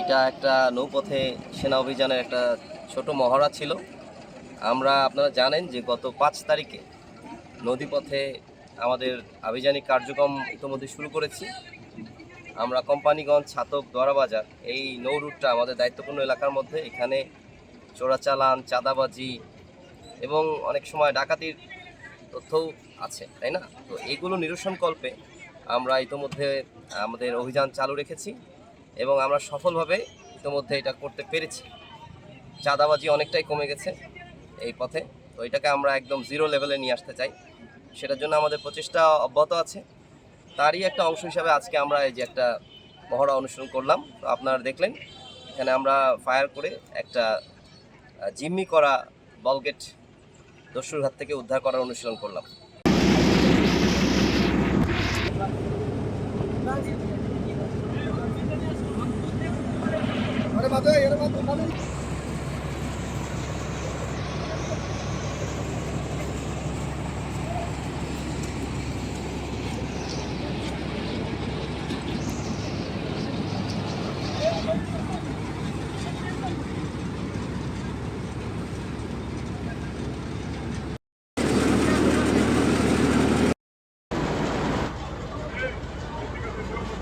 এটা একটা নৌপথে সেনা অভিযানের একটা ছোট মহড়া ছিল। আমরা, আপনারা জানেন যে গত পাঁচ তারিখে নদীপথে আমাদের আভিযানিক কার্যক্রম ইতিমধ্যে শুরু করেছি। আমরা কোম্পানিগঞ্জ ছাতক দরাবাজার, এই নৌ রুটটা আমাদের দায়িত্বপূর্ণ এলাকার মধ্যে এখানে চোরাচালান, চাঁদাবাজি এবং অনেক সময় ডাকাতির তথ্যও আছে, তাই না? তো এগুলো নিরসনকল্পে আমরা ইতোমধ্যে আমাদের অভিযান চালু রেখেছি এবং আমরা সফলভাবে ইতোমধ্যে এটা করতে পেরেছি। চাঁদাবাজি অনেকটাই কমে গেছে এই পথে। তো এটাকে আমরা একদম জিরো লেভেলে নিয়ে আসতে চাই। সেটার জন্য আমাদের প্রচেষ্টা অব্যাহত আছে। তারই একটা অংশ হিসাবে আজকে আমরা এই যে একটা মহড়া অনুসরণ করলাম। তো আপনারা দেখলেন, এখানে আমরা ফায়ার করে একটা জিম্মি করা বলগেট দস্যুর হাত থেকে উদ্ধার করার অনুশীলন করলাম। Oraya.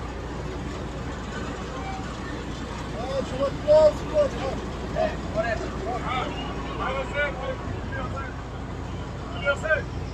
Oraya. Oraya.